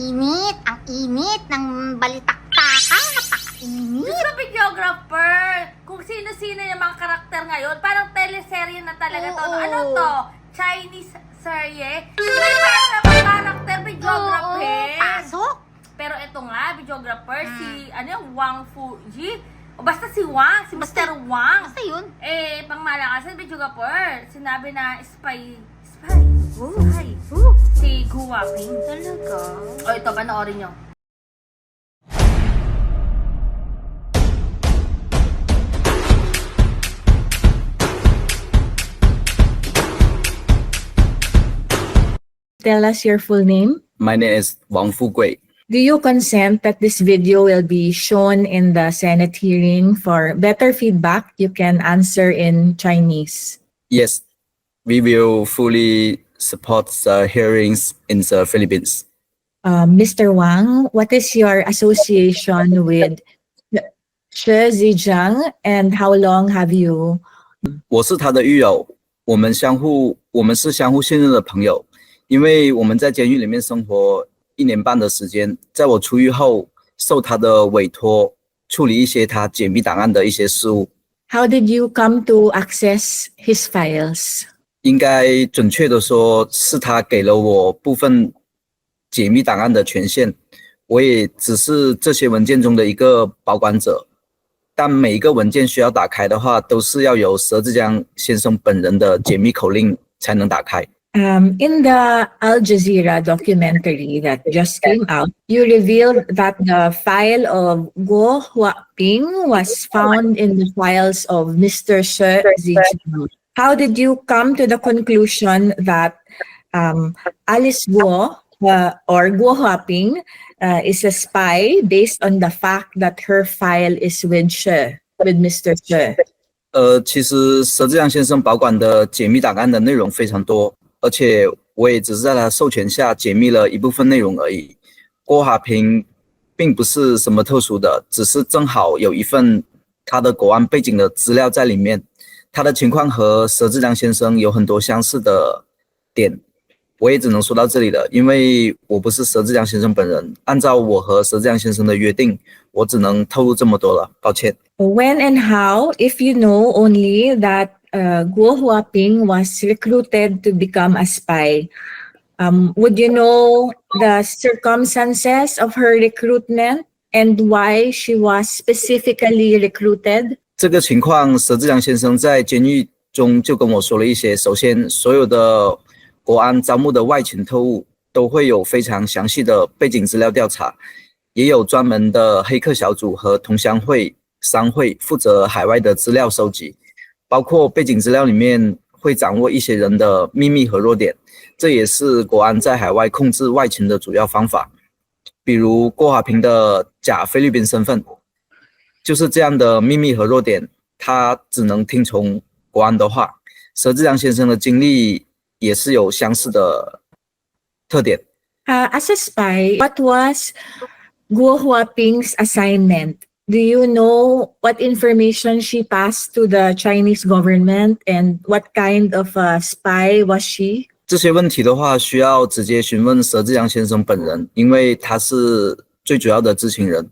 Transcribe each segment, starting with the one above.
init. Ang init ng balitaktakan. Napakainit. Diyos ko, videographer! Kung sino-sino yung mga karakter ngayon, parang teleserye na talaga to. Oo. Ano to? Chinese serye? May mga karakter, videographer. Oo, pasok. Pero ito nga, videographer, Mm. si, ano yung Wang Fuji. O basta si Wang, si Mr. Wang. Basta yun. Eh, pang malakasan, videographer, sinabi na spy, spy, Oh. spy, Oh, si Gu Waping. talaga. O ito, panoorin nyo. Tell us your full name. My name is Wang Fugui. Do you consent that this video will be shown in the Senate hearing for better feedback? You can answer in Chinese. Yes, we will fully support the hearings in the Philippines. Uh, Mr. Wang, what is your association with She Zijiang and how long have you 我是他的狱友，我们相互，我们是相互信任的朋友，因为我们在监狱里面生活一年半的时间，在我出狱后，受他的委托处理一些他解密档案的一些事务。 how did you come to access his files? 应该准确的说，是他给了我部分解密档案的权限，我也只是这些文件中的一个保管者。但每一个文件需要打开的话，都是要由佘志江先生本人的解密口令才能打开。 Um, in the Al Jazeera documentary that just came out, you revealed that the file of Guo Huaping was found in the files of Mr. She Zijiang. How did you come to the conclusion that um, Alice Guo uh, or Guo Huaping uh, is a spy based on the fact that her file is with She, with Mr. She? 呃，其实佘志阳先生保管的解密档案的内容非常多，而且我也只是在他授权下解密了一部分内容而已。郭华平并不是什么特殊的，只是正好有一份他的国安背景的资料在里面。 他的情况和佘志良先生有很多相似的点，我也只能说到这里了，因为我不是佘志良先生本人。按照我和佘志良先生的约定，我只能透露这么多了，抱歉。 When and how, if you know only that uh, Guo Huaping was recruited to become a spy, um, would you know the circumstances of her recruitment and why she was specifically recruited? 这个情况，佘志良先生在监狱中就跟我说了一些。首先，所有的国安招募的外勤特务都会有非常详细的背景资料调查，也有专门的黑客小组和同乡会、商会负责海外的资料收集，包括背景资料里面会掌握一些人的秘密和弱点，这也是国安在海外控制外勤的主要方法。比如郭华平的假菲律宾身份，就是这样的秘密和弱点，他只能听从国安的话。佘志良先生的经历也是有相似的特点。Uh, as a spy, what was Guo Huaping's assignment? Do you know what information she passed to the Chinese government and what kind of a spy was she? 这些问题的话，需要直接询问佘志良先生本人，因为他是最主要的知情人。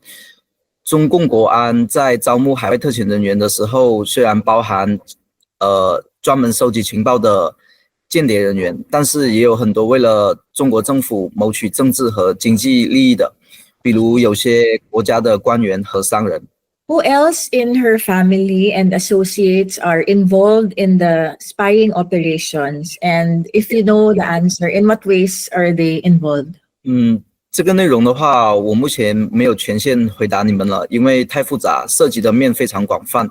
中共国安在招募海外特遣人员的时候，虽然包含呃专门收集情报的间谍人员，但是也有很多为了中国政府谋取政治和经济利益的，比如有些国家的官员和商人。 Who else in her family and associates are involved in the spying operations? And if you know the answer, in what ways are they involved? 嗯， 这个内容的话，我目前没有权限回答你们了，因为太复杂，涉及的面非常广泛。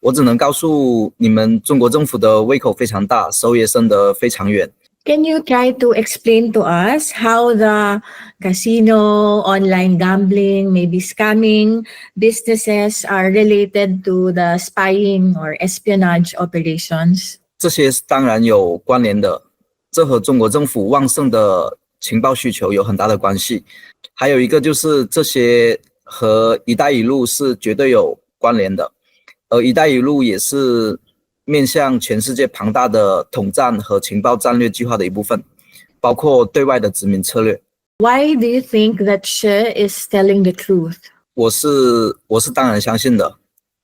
我只能告诉你们，中国政府的胃口非常大，手也伸得非常远。Can you try to explain to us how the casino, online gambling, maybe scamming businesses are related to the spying or espionage operations? 这些是当然有关联的，这和中国政府旺盛的情报需求有很大的关系。还有一个就是这些和“一带一路”是绝对有关联的，而“一带一路”也是面向全世界庞大的统战和情报战略计划的一部分，包括对外的殖民策略。 Why do you think that she is telling the truth? 我是我是当然相信的。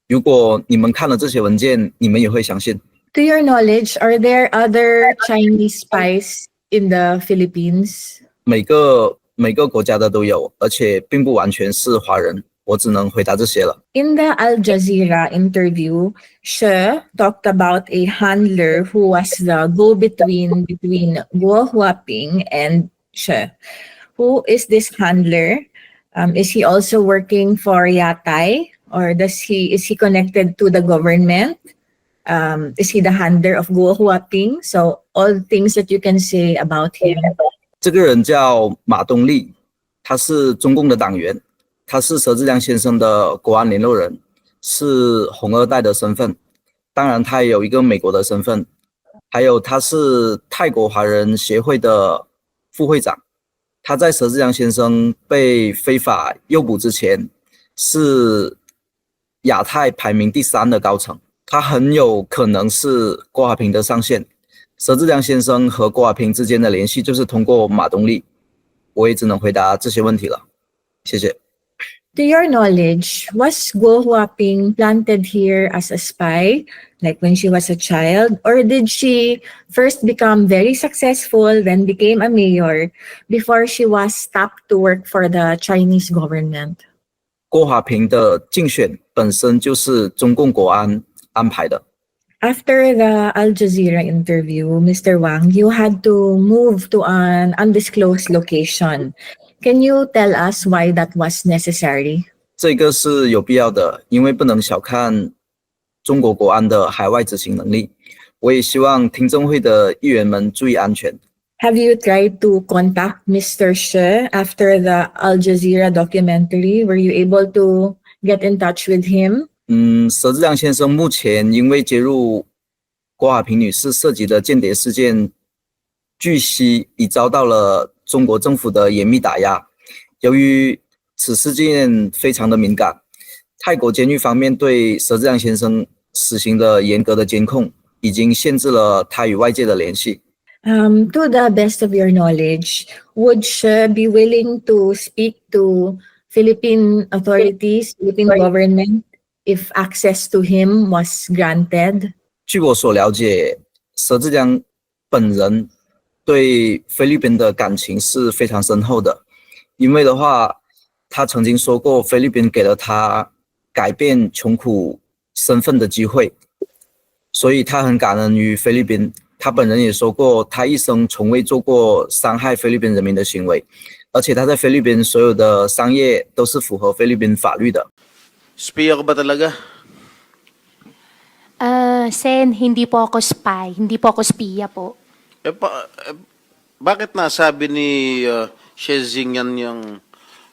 如果你们看了这些文件，你们也会相信。 To your knowledge, are there other Chinese spies in the Philippines? 每个每个国家的都有，而且并不完全是华人。我只能回答这些了。 In the Al Jazeera interview, she talked about a handler who was the go-between between Guo Huaping and she. Who is this handler? Um, is he also working for Yatai, or does he is he connected to the government? Um, is he the handler of Guo Huaping? So all things that you can say about him. 这个人叫马东立，他是中共的党员，他是佘志亮先生的国安联络人，是红二代的身份。当然，他也有一个美国的身份，还有他是泰国华人协会的副会长。他在佘志亮先生被非法诱捕之前，是亚太排名第三的高层。他很有可能是郭华平的上线。佘志良先生和郭华平之间的联系就是通过马东立，我也只能回答这些问题了，谢谢。To your knowledge, was Guo Huaping planted here as a spy, like when she was a child, or did she first become very successful, then became a mayor before she was stopped to work for the Chinese government? 郭华平的竞选本身就是中共国安安排的。 After the Al Jazeera interview, Mr. Wang, you had to move to an undisclosed location. Can you tell us why that was necessary? 这个是有必要的，因为不能小看中国国安的海外执行能力。我也希望听证会的议员们注意安全。 Have you tried to contact Mr. She after the Al Jazeera documentary? Were you able to get in touch with him? 嗯，佘志亮先生目前因为接入郭华平女士涉及的间谍事件，据悉已遭到了中国政府的严密打压。由于此事件非常的敏感，泰国监狱方面对佘志亮先生实行的严格的监控，已经限制了他与外界的联系。Um, to the best of your knowledge, would she be willing to speak to Philippine authorities, Philippine government, if access to him was granted? 据我所了解，佘志江本人对菲律宾的感情是非常深厚的，因为的话，他曾经说过，菲律宾给了他改变穷苦身份的机会，所以他很感恩于菲律宾。他本人也说过，他一生从未做过伤害菲律宾人民的行为，而且他在菲律宾所有的商业都是符合菲律宾法律的。Spia ko ba talaga? Ah, Sen, hindi po ako spy. Hindi po ako spiya po. Eh, pa, eh, bakit nasabi ni uh, Shezing yan yung,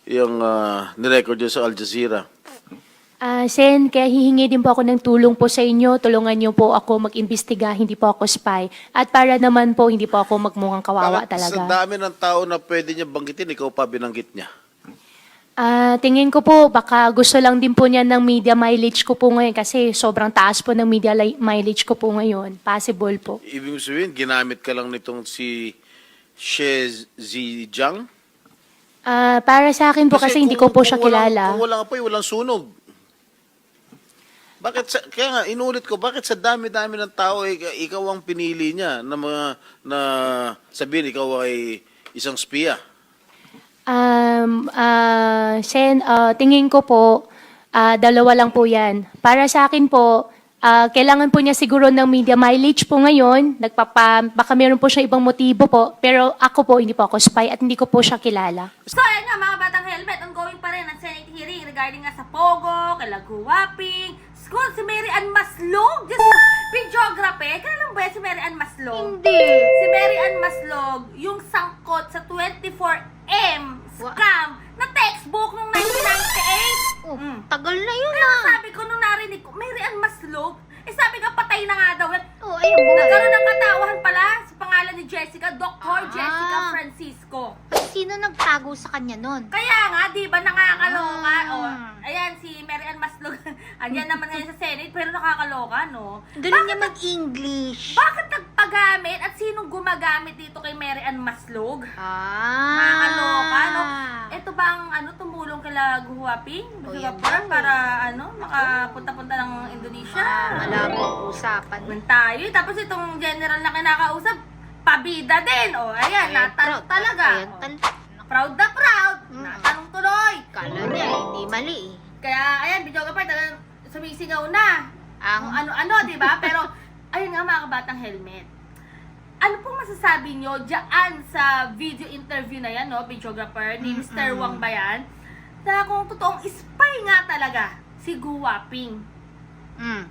yung uh, nirecord niya sa Al Jazeera? Ah, Sen, kaya hihingi din po ako ng tulong po sa inyo. Tulungan niyo po ako mag-imbestiga. Hindi po ako spy. At para naman po, hindi po ako magmukhang kawawa Bakit talaga. Sa dami ng tao na pwede niya banggitin, ikaw pa binanggit niya. Ah, tingin ko po, baka gusto lang din po niya ng media mileage ko po ngayon kasi sobrang taas po ng media li- mileage ko po ngayon. Possible po. Ibig mo sabihin, ginamit ka lang nitong si Shezijang? Ah, para sa akin po kasi, hindi ko po siya walang- kilala. Kung walang apoy, walang sunog. Bakit sa, kaya nga, inulit ko, bakit sa dami-dami ng tao, ik- ikaw ang pinili niya na mga, na sabihin, ikaw ay isang spiya? Um, ah, Sen, ah, tingin ko po, ah, dalawa lang po yan. Para sa akin po, ah, kailangan po niya siguro ng media mileage po ngayon. Nagpapa, baka meron po siya ibang motibo po. Pero ako po, hindi po ako spy at hindi ko po siya kilala. So, ayan nga mga batang helmet, ongoing pa rin ang Senate hearing regarding nga sa Pogo, kay Laguwaping, school, si Mary Ann Maslog. Diyos ko, videography. Kailan ba yan si Mary Ann Maslog? Hindi. Si Mary Ann Maslog, yung sangkot sa 24M scam na textbook nung 1998. Oh, Mm. tagal na yun Kaya ah. sabi ko nung narinig ko, Mary Ann Maslog? Eh sabi nga patay na nga daw yan. Oh, ayun. Nagkaroon ng katawahan pala sa pangalan ni Jessica, Dr. Ah. Jessica Francisco. Ay, sino nagtago sa kanya nun? Kaya nga, di ba, nakakaloka. Ah. Oh, ayan, si Mary Ann Maslog, andyan naman ngayon sa Senate, pero nakakaloka, no? Galing niya mag-English. Bakit nagpagamit at sinong gumagamit dito kay Mary Ann Maslog? Ah. Nakakaloka. kala Guhuaping, O, Gusto yan ka daw eh. para ano, makapunta-punta ng Indonesia. Ah, malabo ang usapan. Naman tayo. eh. Tapos itong general na kinakausap, pabida din. O, ayan, Ayan, natanong proud. talaga. Ayan, O, tal- proud na proud. Mm. Natanong tuloy. Kala niya, eh, hindi mali eh. Kaya, ayan, video ka pa, talagang sumisigaw na. Ang Kung ano-ano, di ba? Pero, ayun nga mga kabatang helmet. Ano pong masasabi nyo dyan sa video interview na yan, no? Videographer ni Mr. Wang Bayan, na kung totoong spy nga talaga si Guwaping. Mm.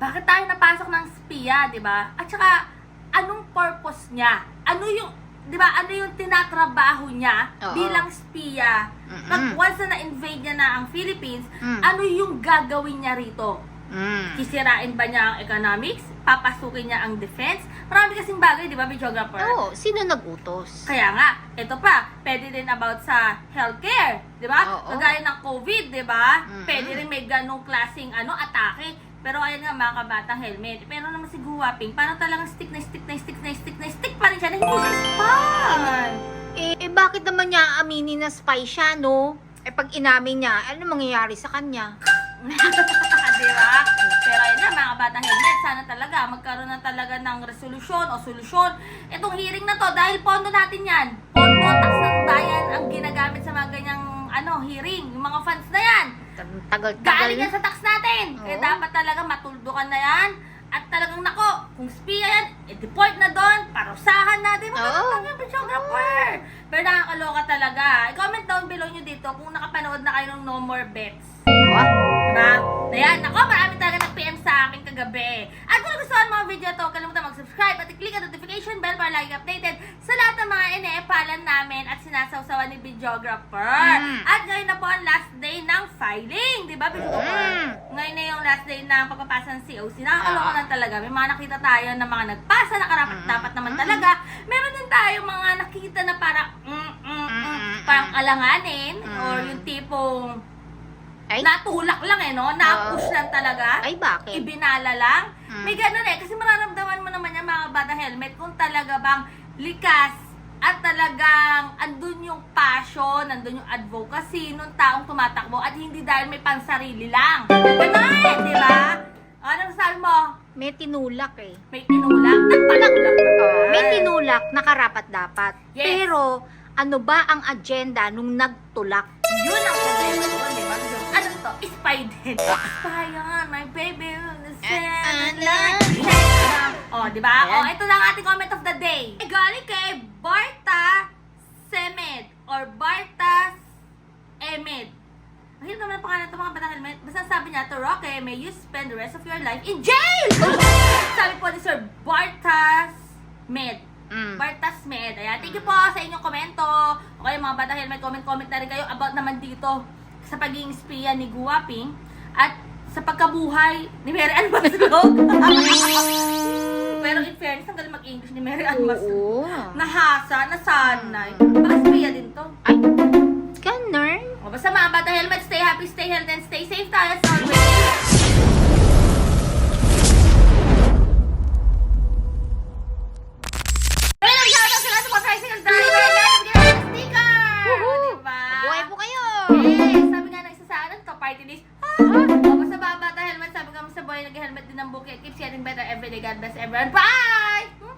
Bakit tayo napasok ng spiya, di ba? At saka, anong purpose niya? Ano yung, di ba, ano yung tinatrabaho niya Oo. bilang spiya? Mm-mm. Pag once na na-invade niya na ang Philippines, Mm. ano yung gagawin niya rito? Mm. Sisirain ba niya ang economics? Papasukin niya ang defense? Marami kasing bagay, di ba, videographer? Oo, sino nag-utos? Kaya nga, ito pa, pwede din about sa healthcare, di ba? Kagaya ng COVID, di ba? Mm-mm. Pwede rin may ganong klaseng ano, atake. Pero ayan nga mga kabatang helmet. Pero naman si Guwaping, parang talagang stick na stick na stick na stick na stick pa rin siya na hindi siya spy. Eh, eh, bakit naman niya aminin na spy siya, no? Eh, pag inamin niya, ano mangyayari sa kanya? Di ba? Pero ayun nga mga kabatang helmet, sana talaga magkaroon na talaga ng resolusyon o solusyon. Itong hearing na to, dahil pondo natin yan. Pondo, tax ng bayan ang ginagamit sa mga ganyang ano, hearing. Yung mga funds na yan. Tagal-tagal Galing na. yan sa tax natin. Kaya Oo. dapat talaga matuldukan na yan. At talagang nako, kung spiya yan, i-deport na doon, parusahan natin. Oo. Magkakatang yung videographer. Pero nakakaloka talaga. I-comment down below nyo dito kung nakapanood na kayo ng No More Bets. What? Diba? Ayan, ako, marami talaga nag-PM sa akin kagabi. At kung nagustuhan mo ang video to, kalimutan mag-subscribe at i-click ang notification bell para lagi updated sa lahat ng mga ine-epalan namin at sinasawsawan ni videographer. Mm. At ngayon na po ang last day ng filing, di ba, videographer? Mm. Ngayon na yung last day ng pagpapasa ng COC. Nakakaloka Ah. lang talaga. May mga nakita tayo na mga nagpasa na karapat Mm. dapat naman talaga. Meron din tayo mga nakita na parang mm, mm, mm, Mm. parang alanganin Mm. or yung tipong Ay, natulak lang eh, no? Na-push lang talaga. ay bakit? Ibinala lang. Mm. May ganun eh. Kasi mararamdaman mo naman yan mga bata helmet kung talaga bang likas at talagang andun yung passion, andun yung advocacy nung taong tumatakbo at hindi dahil may pansarili lang. Ganun, di ba? Ano sabi mo? May tinulak eh. May tinulak? Nagpatulak naman. May tinulak na karapat dapat. Yes. Pero, ano ba ang agenda nung nagtulak? Yun ang problema doon, di ba? Spy din. Spy on my baby. Oh, di ba? Oh, ito na ang ating comment of the day. Eh, galing kay Barta Semed or Barta Emed. Mahirap naman ang pangalan ito mga batang helmet. Basta sabi niya, to Roque, may you spend the rest of your life in jail! sabi po ni Sir Bartas Med. Mm. Bartas Med. Ayan, thank you po sa inyong komento. Okay, mga bata helmet, comment-comment na rin kayo about naman dito sa pagiging spiya ni Guwaping at sa pagkabuhay ni Mary Ann Maslog. Pero in fairness, ang galing mag-English ni Mary Ann Maslog. Oo. Nahasa, nasanay. Baka spiya din to. Ay, ganun. O, basta mga bata helmet, stay happy, stay healthy, and stay safe tayo as always. Party list. Ah! O, basta mga bata helmet, sabi nga sa boy, nag-helmet din ng bukit. Keeps getting better every day. God bless everyone. Bye! Hmm?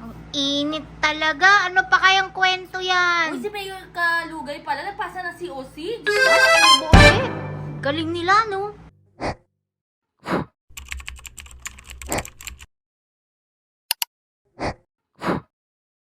Ang init talaga. Ano pa kayang kwento Uy, yan? si Mayor Kalugay pala, nagpasa ng COC. Ulit? Galing nila, no?